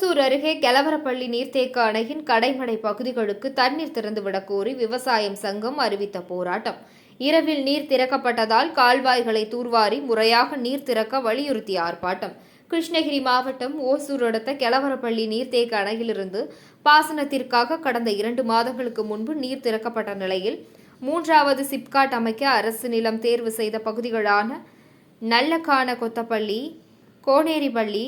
ஓசூர் அருகே கெலவரப்பள்ளி நீர்த்தேக்க அணையின் கடைமடை பகுதிகளுக்கு தண்ணீர் திறந்துவிடக் கோரி விவசாயம் சங்கம் அறிவித்த போராட்டம். இரவில் நீர் திறக்கப்பட்டதால் கால்வாய்களை தூர்வாரி முறையாக நீர் திறக்க வலியுறுத்தி ஆர்ப்பாட்டம். கிருஷ்ணகிரி மாவட்டம் ஓசூர் அடுத்த கெலவரப்பள்ளி நீர்த்தேக்க அணையிலிருந்து பாசனத்திற்காக கடந்த இரண்டு மாதங்களுக்கு முன்பு நீர் திறக்கப்பட்ட நிலையில் மூன்றாவது சிப்காட் அமைக்க அரசு நிலம் தேர்வு செய்த பகுதிகளான நல்லக்கான கொத்தப்பள்ளி கோனேரிபள்ளி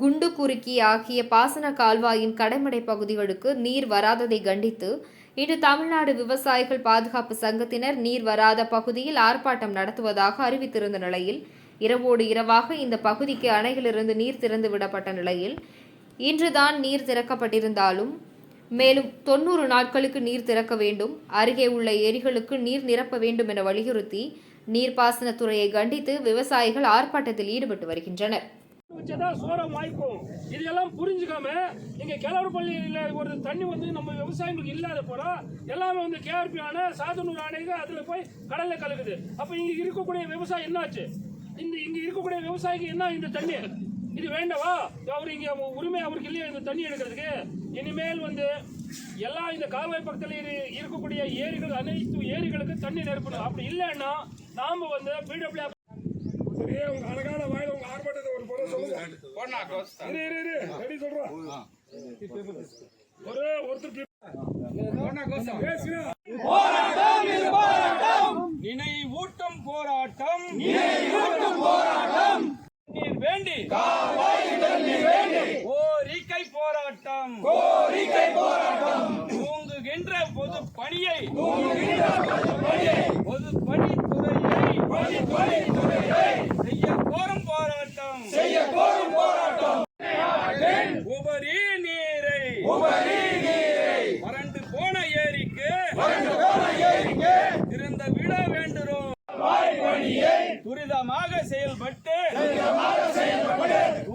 குண்டுகுறுக்கி ஆகிய பாசன கால்வாயின் கடைமடை பகுதிகளுக்கு நீர் வராததை கண்டித்து இன்று தமிழ்நாடு விவசாயிகள் பாதுகாப்பு சங்கத்தினர் நீர் வராத பகுதியில் ஆர்ப்பாட்டம் நடத்துவதாக அறிவித்திருந்த நிலையில் இரவோடு இரவாக இந்த பகுதிக்கு அணையிலிருந்து நீர் திறந்து விடப்பட்ட நிலையில் இன்றுதான் நீர் திறக்கப்பட்டிருந்தாலும் மேலும் தொண்ணூறு நாட்களுக்கு நீர் திறக்க வேண்டும் அருகே உள்ள ஏரிகளுக்கு நீர் நிரப்ப வேண்டும் என வலியுறுத்தி நீர்ப்பாசனத்துறையை கண்டித்து விவசாயிகள் ஆர்ப்பாட்டத்தில் ஈடுபட்டு வருகின்றனர். வச்சாதான் சோரம் வாய்க்கும். இதெல்லாம் புரிஞ்சுக்காம நீங்க கிழவர் பள்ளியில் ஒரு தண்ணி வந்து நம்ம விவசாயிகளுக்கு இல்லாத போல எல்லாமே வந்து கேஆர்பி ஆனால் சாதனூர் அணைங்க அதில் போய் கடல்ல கலக்குது. அப்போ இங்கே இருக்கக்கூடிய விவசாயம் என்னாச்சு? இந்த இங்கே இருக்கக்கூடிய விவசாயிக்கு என்ன இந்த தண்ணி? இது வேண்டவா? அவர் இங்கே உரிமை அவருக்கு இல்லையா இந்த தண்ணி எடுக்கிறதுக்கு? இனிமேல் வந்து எல்லா இந்த கால்வாய் பக்கத்தில் இருக்கக்கூடிய ஏரிகள் அனைத்து ஏரிகளுக்கு தண்ணி நிரப்பணும். அப்படி இல்லைன்னா நாம் வந்து பிடபிள்யூ சரியே அழகான இரு இரு இரு. ரெடி சொல்றோம் ஒரு ஒருத்தர் பேசுங்க. நினைவூட்டும் போராட்டம். நினைவூட்டும் போராட்டம். நீர் வேண்டி கோரிக்கை போராட்டம் கோரிக்கை போராட்டம் தூங்குகின்ற பொது பணியை பொது பணித்துறையை செய்ய கோரும் போராட்டம் செய்ய கோரும் போராட்டம் உபரி நீரை உபரி நீரை வறண்டு போன ஏரிக்கு வறண்டு போன ஏரிக்கு திறந்த விட வேண்டுறோம். துரிதமாக செயல்பட்டு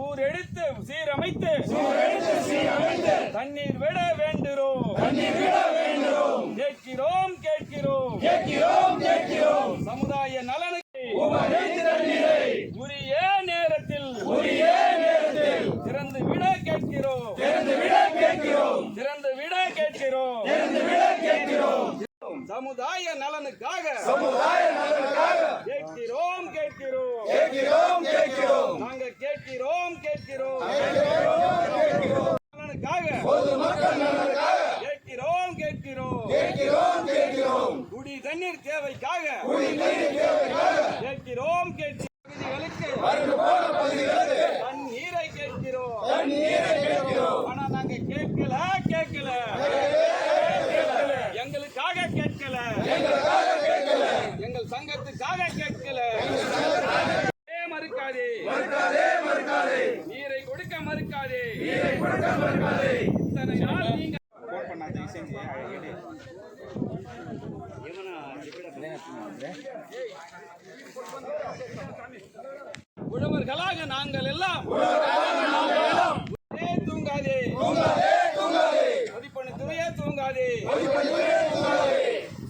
ஊர் எடுத்து சீரமைத்து தண்ணீர் விட வேண்டுகிறோம் கேட்கிறோம் கேட்கிறோம் கேட்கிறோம் கேட்கிறோம் சமுதாய நலனுக்கு உரிய நேரத்தில் உரிய நேரத்தில் திறந்து விட கேட்கிறோம் திறந்து விட கேட்கிறோம் திறந்து விட கேட்கிறோம். சமுதாய நலனுக்காக சமுதாய நலனுக்காக கேட்கிறோம் கேட்கிறோம். கேட்கிறோம் கேட்கிறோம் நாங்க கேட்கிறோம் கேட்கிறோம். நலனுக்காக பொது மக்கள் நலனுக்காக கேட்கிறோம் கேட்கிறோம். கேட்கிறோம் கேட்கிறோம் குடி தண்ணீர் தேவைக்காக குடி தண்ணீர் தேவைக்காக கேட்கிறோம் கேட்கிறோம் பகுதிகளுக்கு தண்ணீரை உழவர்களாக நாங்கள் எல்லாம். ஏ தூங்காதே. மதிப்பணி துறையே தூங்காதே.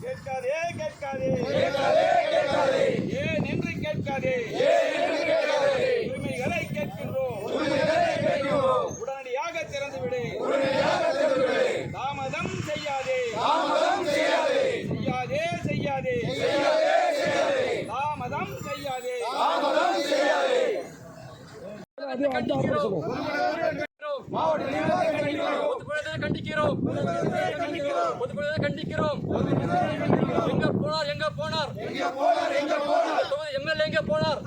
கேட்காதே கேட்காதே. ஏன் என்று கேட்காதே. பொதுக்குழுவை கண்டிக்கிறோம் பொதுக்குழுவை கண்டிக்கிறோம் எங்க போனார் எங்க போனார் எங்க போனார் எங்க போனார் எம்எல்ஏ எங்க போனார்?